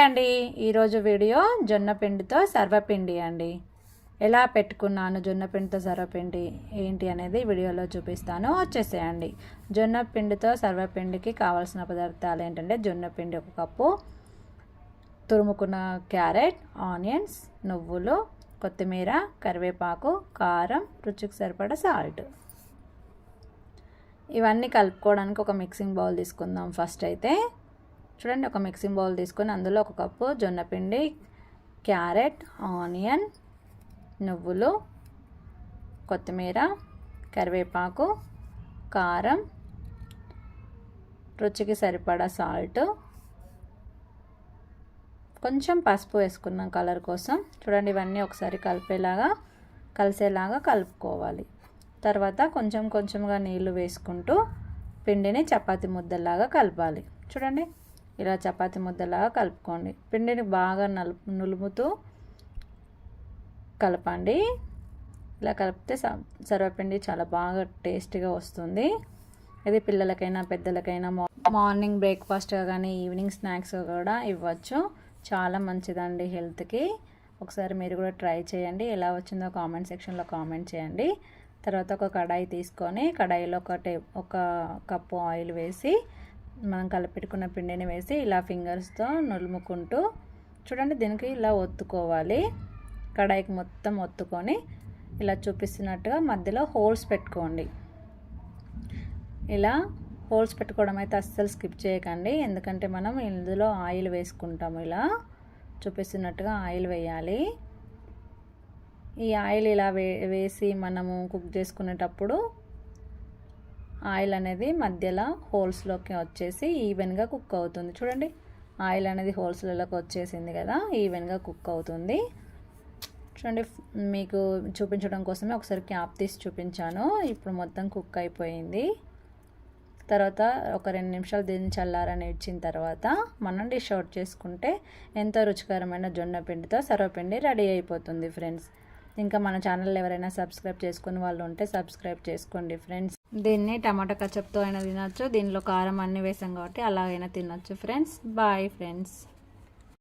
అండి. ఈరోజు వీడియో జొన్నపిండితో సర్వపిండి అండి. ఎలా పెట్టుకున్నాను జొన్నపిండితో సర్వపిండి? ఏంటి అనేది వీడియోలో చూపిస్తాను. వచ్చేసేయండి. జొన్నపిండితో సర్వపిండికి కావాల్సిన పదార్థాలు ఏంటంటే జొన్నపిండి ఒక కప్పు తురుముకున్న క్యారెట్ ఆనియన్స్ నువ్వులు కొత్తిమీర కరివేపాకు కారం రుచికి సరిపడా సాల్ట్. ఇవన్నీ కలుపుకోవడానికి ఒక మిక్సింగ్ బౌల్ తీసుకుందాం ఫస్ట్ అయితే. చూడండి ఒక మిక్సింగ్ బౌల్ తీసుకొని అందులో ఒక కప్పు జొన్నపిండి క్యారెట్ ఆనియన్ నువ్వులు కొత్తిమీర కరివేపాకు కారం రుచికి సరిపడా సాల్ట్ కొంచెం పసుపు వేసుకున్నాం కలర్ కోసం. చూడండి ఇవన్నీ ఒకసారి కలిపేలాగా కలిసేలాగా కలుపుకోవాలి. తర్వాత కొంచెం కొంచెంగా నీళ్ళు వేసుకుంటూ పిండిని చపాతి ముద్దలాగా కలపాలి. చూడండి ఇలా చపాతి ముద్దలాగా కలుపుకోండి. పిండిని బాగా నలుపు నులుముతూ కలపండి. ఇలా కలిపితే సర్వపిండి చాలా బాగా టేస్టీగా వస్తుంది. ఇది పిల్లలకైనా పెద్దలకైనా మార్నింగ్ బ్రేక్ఫాస్ట్గా కానీ ఈవినింగ్ స్నాక్స్గా కూడా ఇవ్వచ్చు. చాలా మంచిదండి హెల్త్కి. ఒకసారి మీరు కూడా ట్రై చేయండి. ఎలా వచ్చిందో కామెంట్ సెక్షన్లో కామెంట్ చేయండి. తర్వాత ఒక కడాయి తీసుకొని కడాయిలో ఒక టే ఒక కప్పు ఆయిల్ వేసి మనం కలిపెట్టుకున్న పిండిని వేసి ఇలా ఫింగర్స్తో నులుముకుంటూ చూడండి దీనికి ఇలా ఒత్తుకోవాలి. కడాయికి మొత్తం ఒత్తుకొని ఇలా చూపిస్తున్నట్టుగా మధ్యలో హోల్స్ పెట్టుకోండి. ఇలా హోల్స్ పెట్టుకోవడం అయితే అస్సలు స్కిప్ చేయకండి. ఎందుకంటే మనం ఇందులో ఆయిల్ వేసుకుంటాము ఇలా. చూపిస్తున్నట్టుగా ఆయిల్ వేయాలి. ఈ ఆయిల్ ఇలా వే వేసి మనము కుక్ చేసుకునేటప్పుడు ఆయిల్ అనేది మధ్యలో హోల్స్లోకి వచ్చేసి ఈవెన్గా కుక్ అవుతుంది. చూడండి. ఆయిల్ అనేది హోల్స్లలోకి వచ్చేసింది కదా ఈవెన్గా కుక్ అవుతుంది. చూడండి మీకు చూపించడం కోసమే ఒకసారి క్యాప్ తీసి చూపించాను. ఇప్పుడు మొత్తం కుక్ అయిపోయింది. తర్వాత ఒక రెండు నిమిషాలు దీన్ని చల్లారని ఇచ్చిన తర్వాత మనం డిష్ అవుట్ చేసుకుంటే ఎంతో రుచికరమైన జొన్న పిండితో సర్వపిండి రెడీ అయిపోతుంది ఫ్రెండ్స్. ఇంకా మన ఛానల్ ఎవరైనా సబ్స్క్రైబ్ చేసుకుని వాళ్ళు ఉంటే సబ్స్క్రైబ్ చేసుకోండి ఫ్రెండ్స్. దీన్ని టమాటా కచప్తో అయినా తినచ్చు దీనిలో కారం అన్నీ వేసాం కాబట్టి అలాగైనా తినచ్చు ఫ్రెండ్స్. Bye friends